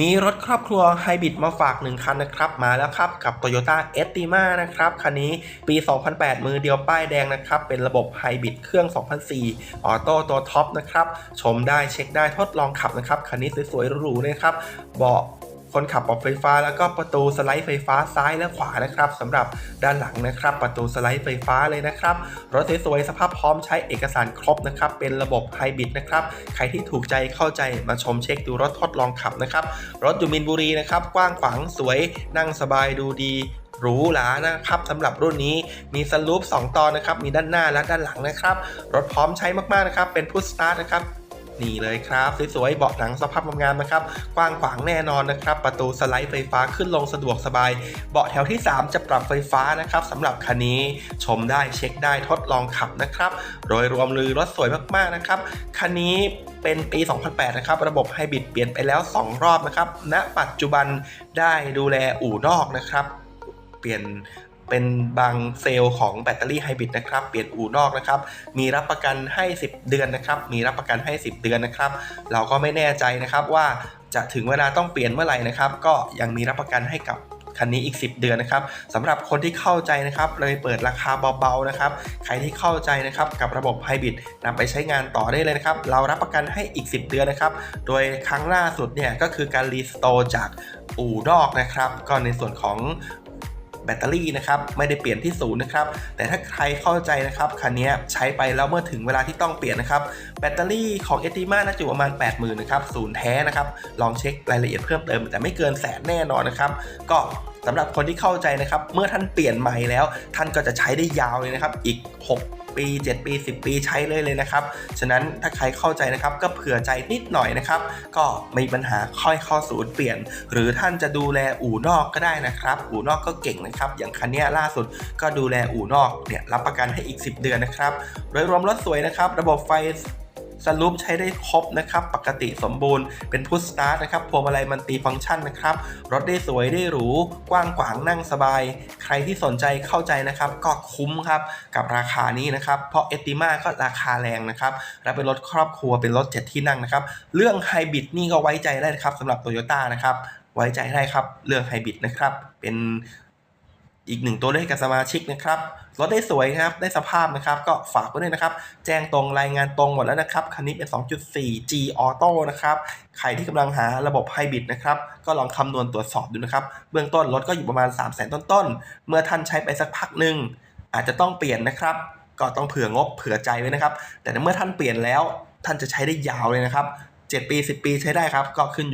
มีรถครอบครัวไฮบริดมาฝาก 1 คันนะครับ มาแล้วครับ กับ Toyota e s t i m a นะครับ คันนี้ปี 2008 มือเดียวป้ายแดงนะครับ เป็นระบบไฮบริดเครื่อง 2004 ออโต้ตัวท็อปนะครับ ชมได้เช็คได้ทดลองขับนะครับ คันนี้สวยๆหรูๆนะครับ เบาะ คนขับปรับไฟฟ้า แล้วก็ประตูสไลด์ไฟฟ้าซ้ายและขวานะครับสำหรับด้านหลังนะครับ ประตูสไลด์ไฟฟ้าเลยนะครับรถสวยๆสภาพพร้อมใช้เอกสารครบนะครับเป็นระบบไฮบริดนะครับใครที่ถูกใจเข้าใจมาชมเช็คดูรถทดลองขับนะครับรถอยู่มินบุรีนะครับกว้างขวางสวยนั่งสบายดูดีหรูหรานะครับสำหรับรุ่นนี้มีสลูป2ตอนนะครับมีด้านหน้าและด้านหลังนะครับ รถพร้อมใช้มากๆนะครับเป็นพุทสตาร์ทนะครับ นี่เลยครับสวยๆเบาะหนังสภาพงามนะครับ กว้างขวางแน่นอนนะครับ ประตูสไลด์ไฟฟ้าขึ้นลงสะดวกสบาย เบาะแถวที่ 3 จะปรับไฟฟ้านะครับสำหรับคันนี้ชมได้เช็คได้ทดลองขับนะครับโดยรวมลือรถสวยมากๆนะครับคันนี้เป็นปี 2008 นะครับ ระบบไฮบริดเปลี่ยนไปแล้ว 2 รอบนะครับณปัจจุบันได้ดูแลอู่นอกนะครับ เปลี่ยน เป็นบางเซลล์ของแบตเตอรี่ไฮบริดนะครับ เปลี่ยนอู่นอกนะครับ มีรับประกันให้ 10 เดือนนะครับ มีรับประกันให้ 10 เดือนนะครับ เราก็ไม่แน่ใจนะครับว่าจะถึงเวลาต้องเปลี่ยนเมื่อไหร่นะครับ ก็ยังมีรับประกันให้กับคันนี้อีก 10 เดือนนะครับสำหรับคนที่เข้าใจนะครับเลยเปิดราคาเบาๆนะครับ ใครที่เข้าใจนะครับกับระบบไฮบริดนำไปใช้งานต่อได้เลยนะครับ เรารับประกันให้อีก 10 เดือนนะครับ โดยครั้งล่าสุดเนี่ยก็คือการรีสโตร์จากอู่นอกนะครับ ก็ในส่วนของ แบตเตอรี่นะครับไม่ได้เปลี่ยนที่ศูนย์นะครับแต่ถ้าใครเข้าใจนะครับคันนี้ใช้ไปแล้วเมื่อถึงเวลาที่ต้องเปลี่ยนนะครับแบตเตอรี่ของเอติมาน่าจะจู่ประมาณ 80,000นะครับศูนย์แท้นะครับลองเช็ครายละเอียดเพิ่มเติม แต่ไม่เกินแสนแน่นอนนะครับก็สำหรับคนที่เข้าใจนะครับเมื่อท่านเปลี่ยนใหม่แล้ว ท่านก็จะใช้ได้ยาวเลยนะครับอีก 6 ปี 7 ปี 10 ปีใช้เลยเลยนะครับ ฉะนั้นถ้าใครเข้าใจนะครับก็เผื่อใจนิดหน่อยนะครับ ก็ไม่มีปัญหาค่อยเข้าศูนย์เปลี่ยน หรือท่านจะดูแลอู่นอกก็ได้นะครับ อู่นอกก็เก่งนะครับ อย่างคันนี้ล่าสุดก็ดูแลอู่นอกเนี่ยรับประกันให้อีก 10 เดือนนะครับโดยรวมรถสวยนะครับ ระบบไฟ สลูปใช้ได้ครบนะครับ ปกติสมบูรณ์เป็นพุทสตาร์ทนะครับพวงมาลัยมันตีฟังก์ชันนะครับ รถได้สวยได้หรู กว้างขวางนั่งสบาย ใครที่สนใจเข้าใจนะครับ ก็คุ้มครับ กับราคานี้นะครับ เพราะเอติมาก็ราคาแรงนะครับ และเป็นรถครอบครัวเป็นรถ7ที่นั่งนะครับ เรื่องไฮบริดนี่ก็ไว้ใจได้นะครับสำหรับโตโยต้านะครับ ไว้ใจได้ครับ เรื่องไฮบริดนะครับ เป็น อีกหนึ่งตัวเลขกับสมาชิกนะครับรถได้สวยนะครับได้สภาพนะครับ ก็ฝากไว้ด้วยนะครับ แจ้งตรงรายงานตรงหมดแล้วนะครับ คันนี้เป็น 2.4 G Auto นะครับใครที่กำลังหาระบบไฮบริดนะครับ ก็ลองคำนวณตรวจสอบดูนะครับ เบื้องต้นรถก็อยู่ประมาณ 3 0 0 0 0 0 ต้นๆ เมื่อท่านใช้ไปสักพักหนึ่งอาจจะต้องเปลี่ยนนะครับ ก็ต้องเผื่องบเผื่อใจไว้นะครับ แต่เมื่อท่านเปลี่ยนแล้วท่านจะใช้ได้ยาวเลยนะครับ 7 ปี 10 ปีใช้ได้ครับก็ขึ้นอยู่